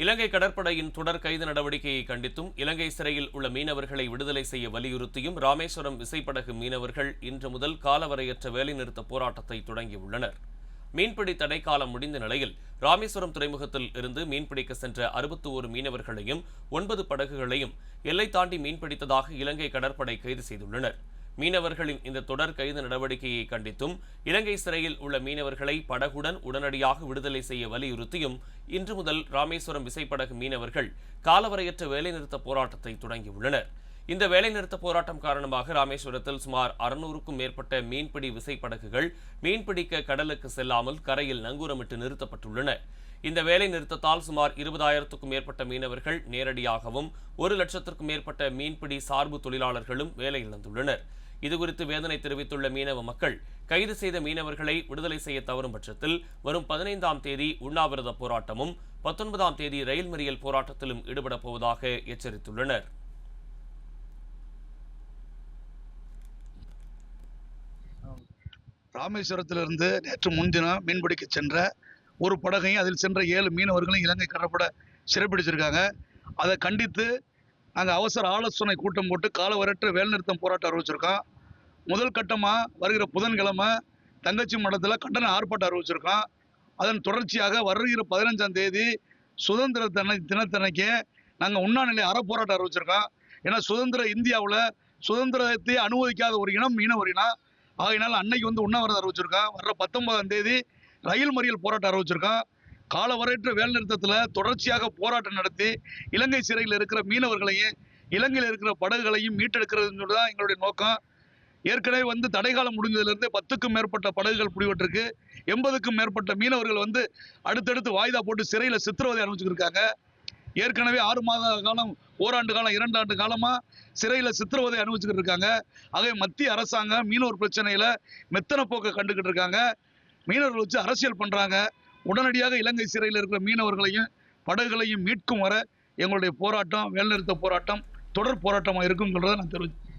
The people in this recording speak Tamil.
இலங்கை கடற்படையின் தொடர் கைது நடவடிக்கையை கண்டித்தும் இலங்கை சிறையில் உள்ள மீனவர்களை விடுதலை செய்ய வலியுறுத்தியும் ராமேஸ்வரம் விசைப்படகு மீனவர்கள் இன்று முதல் காலவரையற்ற வேலைநிறுத்த போராட்டத்தை தொடங்கியுள்ளனர். மீன்பிடி தடைக்காலம் முடிந்த நிலையில் ராமேஸ்வரம் துறைமுகத்தில் இருந்து மீன்பிடிக்க சென்ற அறுபத்தி ஒரு மீனவர்களையும் ஒன்பது படகுகளையும் எல்லை தாண்டி மீன்பிடித்ததாக இலங்கை கடற்படை கைது செய்துள்ளனர். மீனவர்களின் இந்த தொடர் கைது நடவடிக்கையை கண்டித்தும் இலங்கை சிறையில் உள்ள மீனவர்களை படகுடன் உடனடியாக விடுதலை செய்ய வலியுறுத்தியும் இன்று முதல் ராமேஸ்வரம் விசைப்படகு மீனவர்கள் காலவரையற்ற வேலைநிறுத்த போராட்டத்தை தொடங்கியுள்ளனர். இந்த வேலைநிறுத்த போராட்டம் காரணமாக ராமேஸ்வரத்தில் சுமார் அறுநூறுக்கும் மேற்பட்ட மீன்பிடி விசைப்படகுகள் மீன்பிடிக்க கடலுக்கு செல்லாமல் கரையில் நங்கூரமிட்டு நிறுத்தப்பட்டுள்ளன. இந்த வேலை நிறுத்தத்தால் சுமார் இருபதாயிரத்துக்கும் மேற்பட்ட மீனவர்கள் நேரடியாகவும் ஒரு லட்சத்திற்கும் மேற்பட்ட மீன்பிடி சார்பு தொழிலாளர்களும் வேலை இழந்துள்ளனர் இதுகுறித்து வேதனை தெரிவித்துள்ள மீனவ மக்கள் கைது செய்த மீனவர்களை விடுதலை செய்ய தவறும் பட்சத்தில் வரும் பதினைந்தாம் தேதி உண்ணாவிரத போராட்டமும் பத்தொன்பதாம் தேதி ரயில் மறியல் போராட்டத்திலும் ஈடுபடப் போவதாக எச்சரித்துள்ளனர். ராமேஸ்வரத்திலிருந்து நேற்று முன்தினம் மீன்பிடிக்க சென்ற ஒரு படகையும் அதில் சென்ற ஏழு மீனவர்களும் இலங்கை கடற்பட சிறைப்பிடிச்சிருக்காங்க. அதை கண்டித்து நாங்கள் அவசர ஆலோசனை கூட்டம் போட்டு காலவரற்ற வேலைநிறுத்தம் போராட்டம் அறிவிச்சிருக்கோம் முதல் கட்டமாக வருகிற புதன்கிழமை தங்கச்சி மடத்தில் கண்டன ஆர்ப்பாட்டம் அறிவிச்சிருக்கோம் அதன் தொடர்ச்சியாக வருகிற பதினஞ்சாம் தேதி சுதந்திர தின தினத்தன்னைக்கு நாங்கள் உண்ணாநிலை அறப்போராட்டம் அறிவிச்சிருக்கோம் ஏன்னா சுதந்திர இந்தியாவில் சுதந்திரத்தை அனுமதிக்காத ஒரு இனம் மீனவர் இனம் ஆகையினால் அன்னைக்கு வந்து உண்ணாவிரதம் அறிவிச்சிருக்கோம் வர்ற பத்தொன்பதாம் தேதி ரயில் மறியல் போராட்டம் அறிவிச்சிருக்கோம் காலவரையற்ற வேலைநிறுத்தத்தில் தொடர்ச்சியாக போராட்டம் நடத்தி இலங்கை சிறையில் இருக்கிற மீனவர்களையும் இலங்கையில் இருக்கிற படகுகளையும் மீட்டெடுக்கிறதுன்னு சொல்லி தான் எங்களுடைய நோக்கம். ஏற்கனவே வந்து தடைகாலம் முடிஞ்சதுலேருந்து பத்துக்கும் மேற்பட்ட படகுகள் பிடிபட்டிருக்கு. எண்பதுக்கும் மேற்பட்ட மீனவர்கள் வந்து அடுத்தடுத்து வாய்தா போட்டு சிறையில் சித்திரவதை அனுபவிச்சுட்டு ஏற்கனவே ஆறு மாத காலம் ஓராண்டு காலம் இரண்டு ஆண்டு காலமாக சிறையில் சித்திரவதை அனுபவிச்சுக்கிட்டு இருக்காங்க. ஆகவே மத்திய அரசாங்கம் மீனவர் பிரச்சனையில் மெத்தனை போக்கை கண்டுக்கிட்டு இருக்காங்க. மீனவர்கள் வச்சு அரசியல் பண்ணுறாங்க உடனடியாக இலங்கை சிறையில் இருக்கிற மீனவர்களையும் படகுகளையும் மீட்கும் வர எங்களுடைய போராட்டம் வேலைநிறுத்த போராட்டம் தொடர் போராட்டமாக இருக்குங்கிறத நான் தெரிவிச்சு